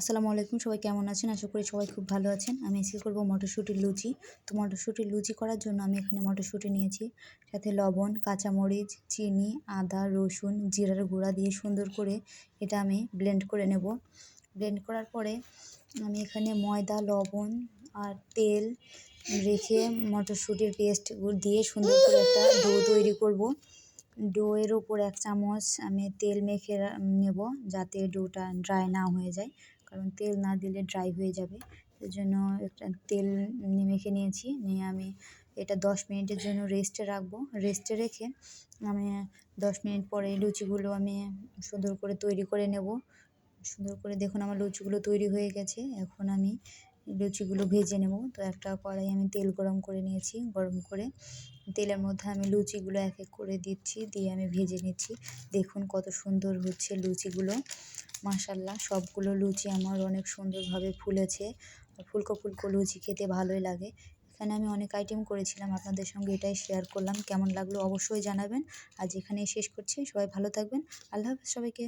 আসসালামু আলাইকুম, সবাই কেমন আছেন? আশা করি সবাই খুব ভালো আছেন। আমি আজকে করব মটরশুঁটির লুচি। তো মটরশুঁটির লুচি করার জন্য আমি এখানে মটরশুঁটি নিয়েছি। সাথে লবণ, কাঁচামরিচ, চিনি, আদা, রসুন, জিরার গুঁড়া দিয়ে সুন্দর করে এটা আমি ব্লেন্ড করে নেব। ব্লেন্ড করার পরে আমি এখানে ময়দা, লবণ আর তেল রেখে মটরশুঁটির পেস্ট দিয়ে সুন্দর করে একটা ডো তৈরি করব। ডোয়ের ওপর এক চামচ আমি তেল মেখে নেব যাতে ডোটা ড্রাই না হয়ে যায়। কারণ তেল না দিলে ড্রাই হয়ে যাবে। এর জন্য একটা তেল মেখে নিয়েছি, নিয়ে আমি এটা দশ মিনিটের জন্য রেস্টে রাখব। রেস্টে রেখে আমি দশ মিনিট পরে লুচিগুলো আমি সুন্দর করে তৈরি করে নেব। সুন্দর করে দেখুন আমার লুচিগুলো তৈরি হয়ে গেছে। এখন আমি লুচিগুলো ভেজে নেব। তো একটা কড়াই আমি তেল গরম করে নিয়েছি, গরম করে তেলের মধ্যে আমি লুচিগুলো এক এক করে দিচ্ছি, দিয়ে আমি ভেজে নিচ্ছি। দেখুন কত সুন্দর হচ্ছে লুচিগুলো। মাশাল্লাহ, সবগুলো লুচি আমার অনেক সুন্দরভাবে ফুলেছে। ফুলকো ফুলকো লুচি খেতে ভালোই লাগে। এখানে আমি অনেক আইটেম করেছিলাম, আপনাদের সঙ্গে এটাই শেয়ার করলাম। কেমন লাগল অবশ্যই জানাবেন। আজ এখানেই শেষ করছি। সবাই ভালো থাকবেন। আল্লাহ হাফেজ সবাইকে।